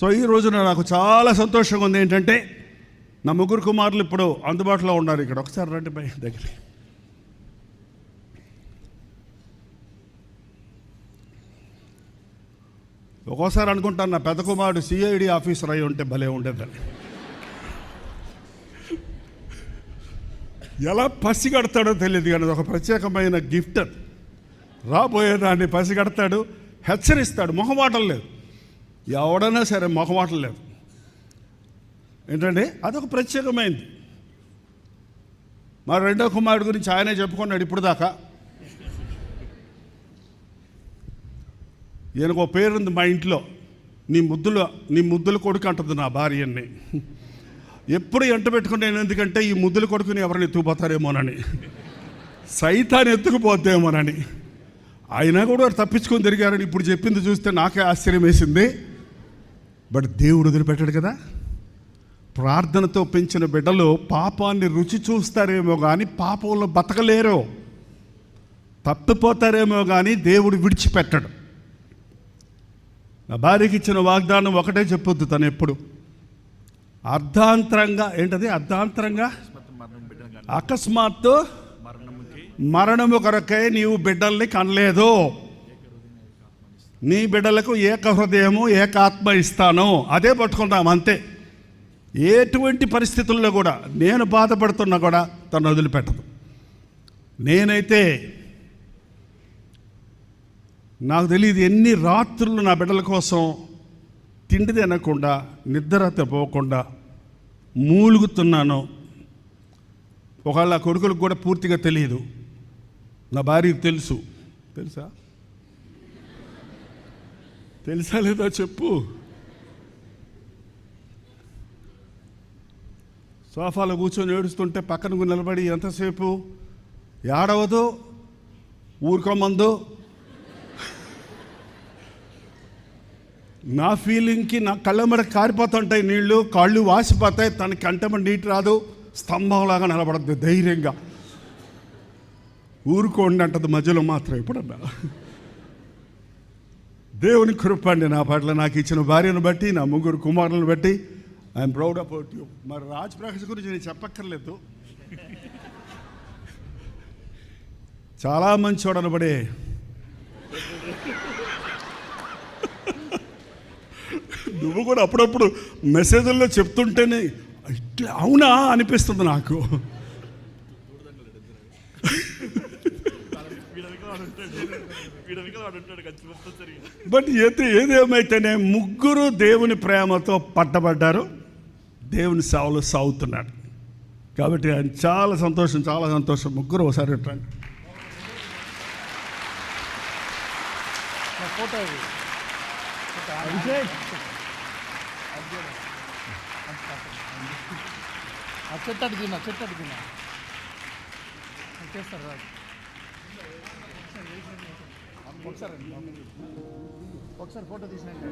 So ఈ రోజున నాకు చాలా సంతోషంగా ఉంది ఏంటంటే నా ముగ్గురు కుమారులు ఇప్పుడు అందుబాటులో ఉన్నారు ఇక్కడ. ఒకసారి రండి బై దగ్గర ఒక్కోసారి అనుకుంటాను నా పెద్ద కుమారుడు సిఐడి ఆఫీసర్ అయి ఉంటే భలే ఉండేదని. ఎలా పసిగడతాడో తెలియదు కానీ అది ఒక ప్రత్యేకమైన గిఫ్ట్. రాబోయేదాన్ని రాబోయే దాన్ని పసిగడతాడు హెచ్చరిస్తాడు మొహమాటం లేదు. ఎవడైనా సరే మొహమాటం లేదు. ఏంటంటే అదొక ప్రత్యేకమైంది. మా రెండో కుమారుడు గురించి ఆయనే చెప్పుకున్నాడు ఇప్పుడు దాకా ఈయనకు ఒక పేరుంది మా ఇంట్లో. నీ ముద్దులు నీ ముద్దుల కొడుకు అంటుంది నా భార్యని. ఎప్పుడు ఎంట పెట్టుకున్నాను ఎందుకంటే ఈ ముద్దుల కొడుకుని ఎవరిని ఎత్తుకుపోతారేమోనని. సైతాన్ని ఎత్తుకుపోతేమోనని అయినా కూడా వారు తప్పించుకొని తిరిగారని ఇప్పుడు చెప్పింది చూస్తే నాకే ఆశ్చర్యం వేసింది బట్ దేవుడు వదిలిపెట్టాడు కదా. ప్రార్థనతో పెంచిన బిడ్డలు పాపాన్ని రుచి చూస్తారేమో కానీ పాపంలో బతకలేరు. తప్పిపోతారేమో కానీ దేవుడు విడిచిపెట్టడు. నా భార్యకి ఇచ్చిన వాగ్దానం ఒకటే చెప్పొద్దు తను ఎప్పుడు. అర్ధాంతరంగా ఏంటది? అర్ధాంతరంగా అకస్మాత్తు మరణము కొరకై నీవు బిడ్డల్ని కనలేదు. నీ బిడ్డలకు ఏక హృదయము ఏకాత్మ ఇస్తాను. అదే పట్టుకుంటాం అంతే. ఎటువంటి పరిస్థితుల్లో కూడా నేను బాధపడుతున్నా కూడా తను వదిలిపెట్టదు. నేనైతే నాకు తెలియదు ఎన్ని రాత్రులు నా బిడ్డల కోసం తిండి తినకుండా నిద్ర పోకుండా మూలుగుతున్నాను ఒకవేళ కొడుకులకు కూడా పూర్తిగా తెలియదు. నా భార్యకు తెలుసు. తెలుసా? తెలుసా లేదా చెప్పు? సోఫాలో కూర్చొని ఏడుస్తుంటే పక్కన నిలబడి ఎంతసేపు? ఏడవదు? ఊరుకోమందు? నా ఫీలింగ్కి నా కళ్ళ మీద కారిపోతుంటాయి నీళ్ళు కాళ్ళు వాసిపోతాయి తన కంటమ నీటి రాదు స్తంభంలాగా నిలబడద్దు ధైర్యంగా. ఊరుకోండి అంటది మధ్యలో మాత్రం ఎప్పుడన్నా. దేవుని కృప అండి నా పట్ల నాకు ఇచ్చిన భార్యను బట్టి నా ముగ్గురు కుమారులను బట్టి. ఐఎమ్ ప్రౌడ్ అబౌట్ యూ మరి రాజ్ ప్రకాష్ గురించి నేను చెప్పక్కర్లేదు. చాలా మంచి అనబడే. నువ్వు కూడా అప్పుడప్పుడు మెసేజ్ల్లో చెప్తుంటేనే ఇట్లా అవునా అనిపిస్తుంది నాకు. బట్ ఏది ఏదేమైతేనే ముగ్గురు దేవుని ప్రేమతో పట్టబడ్డారు. దేవుని సేవలు సాగుతున్నాడు. కాబట్టి ఆయన చాలా సంతోషం చాలా సంతోషం. ముగ్గురు ఒకసారి రండి ఫోటో ఇది ఆ చెట్టు తిన్నా చెట్టు తిన్నా చేస్తారు రాదు ఒకసారి ఒకసారి ఫోటో తీసినండి.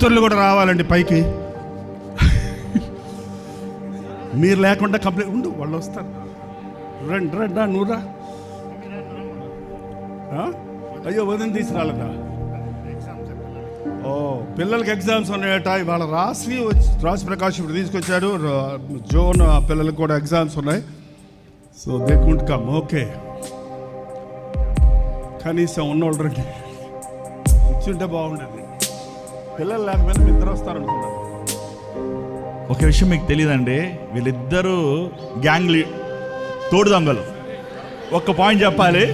కూతుర్లు కూడా రావాలండి పైకి. మీరు లేకుండా కంప్లైంట్ ఉండు వాళ్ళు వస్తారు. రండి రండి నువ్వు అయ్యో వదిన తీసుకురాలదా? ఓ పిల్లలకి ఎగ్జామ్స్ ఉన్నాయట ఇవాళ రాసి వచ్చి- రాసి ప్రకాష్ ఇప్పుడు తీసుకొచ్చాడు. జోన్ పిల్లలకు కూడా ఎగ్జామ్స్ ఉన్నాయి. So they can't come okay. కనీసం ఉన్నోళ్ళు రండి. ఇచ్చుంటే బాగుండేది. పిల్లలు లేకపోయినా మీ ఇద్దరు వస్తారనుకున్నాను. ఒక విషయం మీకు తెలియదండి వీళ్ళిద్దరూ గ్యాంగ్ తోడు దొంగలు. ఒక్క పాయింట్ చెప్పాలి.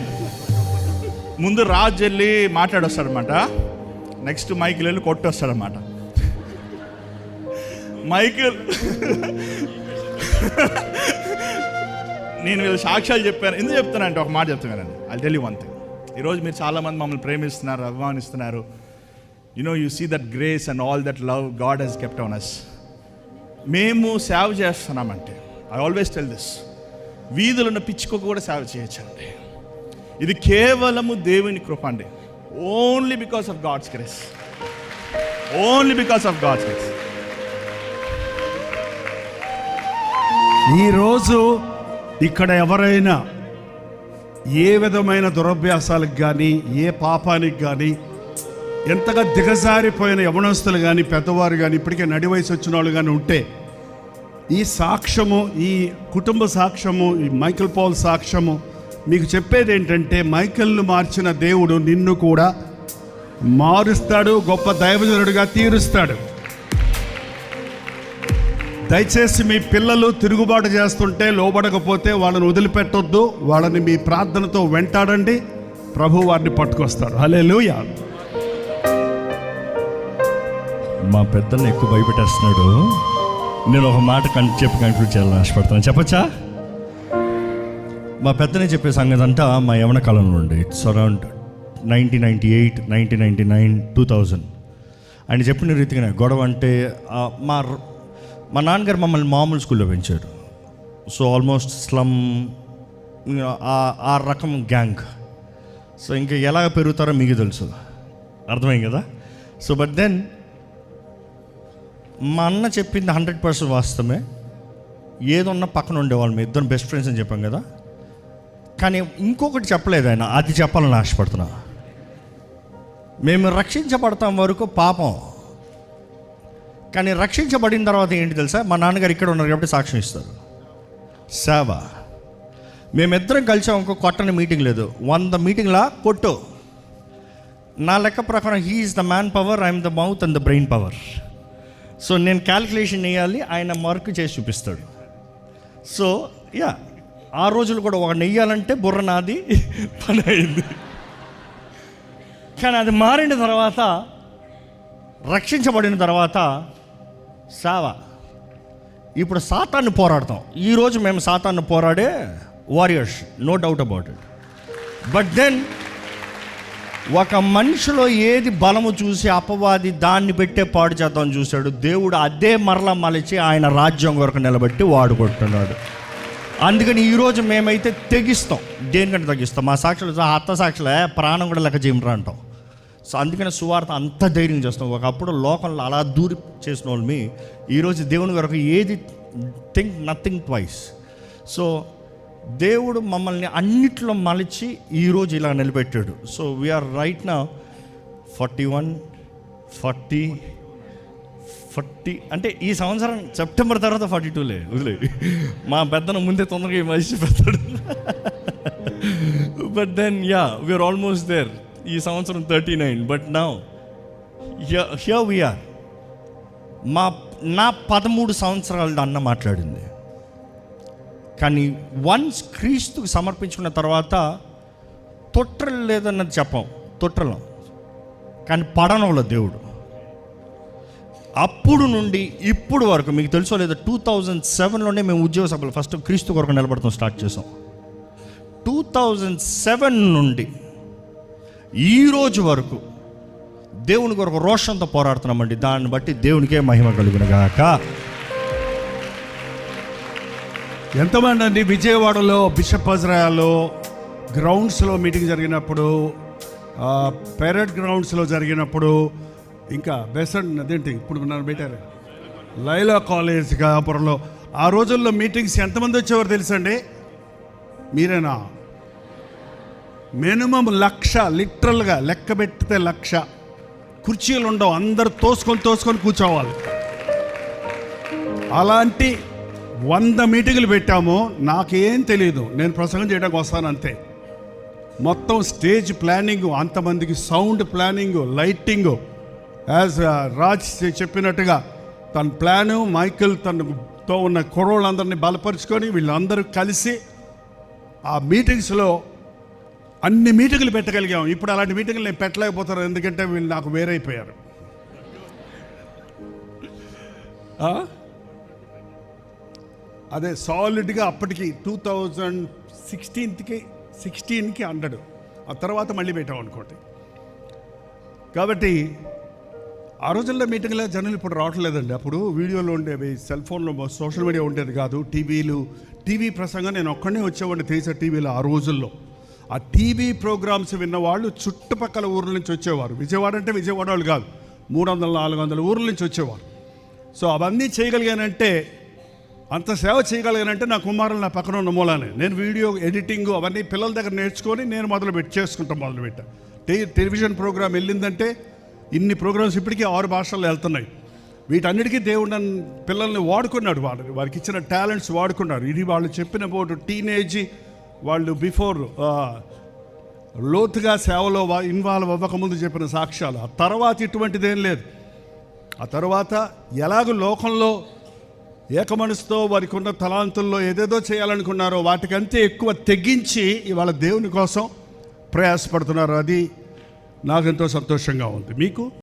ముందు రాజు వెళ్ళి మాట్లాడొస్తాడనమాట. నెక్స్ట్ మైకిల్ వెళ్ళి కొట్టొస్తాడనమాట. మైకిల్ నేను వీళ్ళు సాక్ష్యాలు చెప్పాను. ఎందుకు చెప్తానంటే ఒక మాట చెప్తున్నానండి. అది తెలియ వన్ థింగ్ ఈరోజు మీరు చాలామంది మమ్మల్ని ప్రేమిస్తున్నారు అభిమానిస్తున్నారు. You know you see that grace and all that love God he's kept on us మేము సేవ చేస్తున్నామంటే ఐ ఆల్వేస్ టెల్ దిస్ వీధులున్న పిచ్చుకు కూడా సేవ చేయొచ్చండి. ఇది కేవలము దేవుని కృప అండి. Only because of God's grace only because of God's grace ఈరోజు ఇక్కడ ఎవరైనా ఏ విధమైన దురభ్యాసాలకు కానీ ఏ పాపానికి కానీ ఎంతగా దిగజారిపోయిన యవనస్తులు కానీ పెద్దవారు కానీ ఇప్పటికే నడి వయసు వచ్చిన వాళ్ళు కానీ ఉంటే ఈ సాక్ష్యము ఈ కుటుంబ సాక్ష్యము ఈ మైకిల్ పాల్ సాక్ష్యము మీకు చెప్పేది ఏంటంటే మైకిల్ను మార్చిన దేవుడు నిన్ను కూడా మారుస్తాడు గొప్ప దైవజనుడిగా తీరుస్తాడు. దయచేసి మీ పిల్లలు తిరుగుబాటు చేస్తుంటే లోబడకపోతే వాళ్ళని వదిలిపెట్టొద్దు వాళ్ళని మీ ప్రార్థనతో వెంటాడండి ప్రభు వారిని పట్టుకొస్తాడు హలే మా పెద్దల్ని ఎక్కువ భయపెట్టేస్తున్నాడు. నేను ఒక మాట కన్ చెప్పి కంక్లూడ్ చేయాలని ఆశపడుతున్నాను. చెప్పచ్చా? మా పెద్దనే చెప్పే సంగతి అంతా మా యవన కాలంలో ఉండే. It's around nineteen ninety eight nineteen ninety nine two thousand ఆయన చెప్పిన రీతిగానే గొడవ అంటే మా మా నాన్నగారు మమ్మల్ని మామూలు స్కూల్లో పెంచారు. సో ఆల్మోస్ట్ స్లమ్ ఆ రకం గ్యాంగ్ సో ఇంకా ఎలా పెరుగుతారో మీకు తెలుసు. అర్థమైంది కదా? సో బట్ దెన్ మా అన్న చెప్పింది హండ్రెడ్ పర్సెంట్ వాస్తవమే. ఏదున్నా పక్కన ఉండేవాళ్ళు మీ ఇద్దరు బెస్ట్ ఫ్రెండ్స్ అని చెప్పాం కదా. కానీ ఇంకొకటి చెప్పలేదు ఆయన అది చెప్పాలని ఆశపడుతున్నా. మేము రక్షించబడతాం వరకు పాపం. కానీ రక్షించబడిన తర్వాత ఏంటి తెలుసా? మా నాన్నగారు ఇక్కడ ఉన్నారు కాబట్టి సాక్ష్యం ఇస్తారు. సేవ. మేమిద్దరం కలిసాం ఇంకో కొట్టని మీటింగ్ లేదు. వంద మీటింగ్లా కొట్టు. నా లెక్క ప్రకారం he's the man power I'm the mouth and the brain power so నేను క్యాలిక్యులేషన్ వేయాలి ఆయన మార్క్ చేసి చూపిస్తాడు. సో యా ఆ రోజులు కూడా ఒక నెయ్యాలంటే బుర్ర నాది పని అయింది. కానీ అది మారిన తర్వాత రక్షించబడిన తర్వాత సేవ ఇప్పుడు సాతాన్ని పోరాడతాం. ఈరోజు మేము సాతాన్ని పోరాడే warriors no doubt about it but then ఒక మనిషిలో ఏది బలము చూసి అపవాది దాన్ని పెట్టే పాడు చేద్దాం చూశాడు. దేవుడు అదే మరల మలిచి ఆయన రాజ్యం కొరకు నిలబెట్టి వాడుకుంటున్నాడు అందుకని ఈరోజు మేమైతే తెగిస్తాం. దేనికంటే తగ్గిస్తాం మా సాక్షులు అత్త సాక్షులే ప్రాణం కూడా లెక్క చేయమరా అంటాం. సో అందుకని సువార్త అంత ధైర్యం చేస్తాం. ఒకప్పుడు లోకంలో అలా దూరి చేసిన వాళ్ళమి. ఈరోజు దేవుని కొరకు ఏది థింక్ నథింగ్ ట్వైస్. సో దేవుడు మమ్మల్ని అన్నిట్లో మలిచి ఈరోజు ఇలా నిలబెట్టాడు. సో వీఆర్ రైట్ నా ఫార్టీ వన్ ఫార్టీ ఫార్టీ అంటే ఈ సంవత్సరం సెప్టెంబర్ తర్వాత ఫార్టీ టూలే వదిలే. మా పెద్దను ముందే తొందరగా మనిషి పెడతాడు. But then ya we're almost there ఈ సంవత్సరం థర్టీ నైన్ బట్ నా హియర్ వీఆర్ మా నా పదమూడు సంవత్సరాలు అన్న మాట్లాడింది. కానీ వన్స్ క్రీస్తుకు సమర్పించుకున్న తర్వాత తొట్రలు లేదన్నది చెప్పం. తొట్రలం. కానీ పడనంలో దేవుడు. అప్పుడు నుండి ఇప్పుడు వరకు మీకు తెలుసో లేదా టూ థౌజండ్ సెవెన్లోనే మేము ఉద్యోగ సభలు ఫస్ట్ క్రీస్తు కొరకు నిలబడతాం స్టార్ట్ చేసాం. టూ థౌజండ్ సెవెన్ నుండి ఈరోజు వరకు దేవుని కొరకు రోషంతో పోరాడుతున్నామండి. దాన్ని బట్టి దేవునికే మహిమ కలుగును ఎంతమంది అండి విజయవాడలో బిషప్ అజ్రాయాలో గ్రౌండ్స్లో మీటింగ్ జరిగినప్పుడు పెరడ్ గ్రౌండ్స్లో జరిగినప్పుడు ఇంకా బెసన్ అదేంటి? ఇప్పుడు నన్ను పెట్టారు. లైలా కాలేజ్ కాపురంలో. ఆ రోజుల్లో మీటింగ్స్ ఎంతమంది వచ్చేవారు తెలుసండి? మీరేనా? మినిమం లక్ష లిటరల్గా లెక్క పెట్టితే లక్ష. కుర్చీలు ఉండవు. అందరు తోసుకొని తోసుకొని కూర్చోవాలి. అలాంటి వంద మీటింగులు పెట్టాము నాకేం తెలియదు నేను ప్రసంగం చేయడానికి వస్తాను అంతే. మొత్తం స్టేజ్ ప్లానింగ్ అంతమందికి sound planning lighting. As Raj చెప్పినట్టుగా తన ప్లాను మైకిల్ తనతో ఉన్న కుర్రోళ్ళందరినీ బలపరుచుకొని వీళ్ళందరూ కలిసి ఆ మీటింగ్స్లో అన్ని మీటింగులు పెట్టగలిగాం. ఇప్పుడు అలాంటి మీటింగులు నేను పెట్టలేకపోతాను. ఎందుకంటే వీళ్ళు నాకు వేరైపోయారు. అదే సాలిడ్గా అప్పటికి టూ థౌజండ్ సిక్స్టీన్త్కి సిక్స్టీన్కి హండ్రెడ్ ఆ తర్వాత మళ్ళీ పెట్టాం అనుకోండి. కాబట్టి ఆ రోజుల్లో మీటింగ్లో జనాలు ఇప్పుడు రావట్లేదండి. అప్పుడు వీడియోలు ఉండేవి సెల్ ఫోన్లో సోషల్ మీడియా ఉండేది కాదు. టీవీలు టీవీ ప్రసంగం నేను ఒక్కడే వచ్చేవాడిని తేజ టీవీలో ఆ రోజుల్లో? ఆ టీవీ ప్రోగ్రామ్స్ విన్నవాళ్ళు చుట్టుపక్కల ఊర్ల నుంచి వచ్చేవారు. విజయవాడ అంటే విజయవాడ వాళ్ళు కాదు. మూడు వందల నాలుగు వందల ఊర్ల నుంచి వచ్చేవారు. సో అవన్నీ చేయగలిగానంటే అంత సేవ చేయగలిగానంటే నా కుమారులు నా పక్కన ఉన్న మూలానే. నేను వీడియో ఎడిటింగ్ అవన్నీ పిల్లల దగ్గర నేర్చుకొని నేను మొదలు పెట్టి చేసుకుంటాం మొదలుపెట్టా. టే టెలివిజన్ ప్రోగ్రామ్ వెళ్ళిందంటే ఇన్ని ప్రోగ్రామ్స్ ఇప్పటికీ ఆరు భాషల్లో వెళ్తున్నాయి. వీటన్నిటికీ దేవుడు నన్ను పిల్లల్ని వాడుకున్నాడు. వాళ్ళు వారికి ఇచ్చిన టాలెంట్స్ వాడుకున్నారు. ఇది వాళ్ళు చెప్పిన బోటు టీనేజ్ వాళ్ళు బిఫోర్ లోతుగా సేవలో ఇన్వాల్వ్ అవ్వకముందు చెప్పిన సాక్ష్యాలు. ఆ తర్వాత ఇటువంటిదేం లేదు. ఆ తర్వాత ఎలాగ లోకంలో ఏకమనసుతో వారికి ఉన్న తలాంతుల్లో ఏదేదో చేయాలనుకున్నారో వాటికంతే ఎక్కువ తెగించి ఇవాళ దేవుని కోసం ప్రయాసపడుతున్నారు. అది నాకెంతో సంతోషంగా ఉంది. మీకు?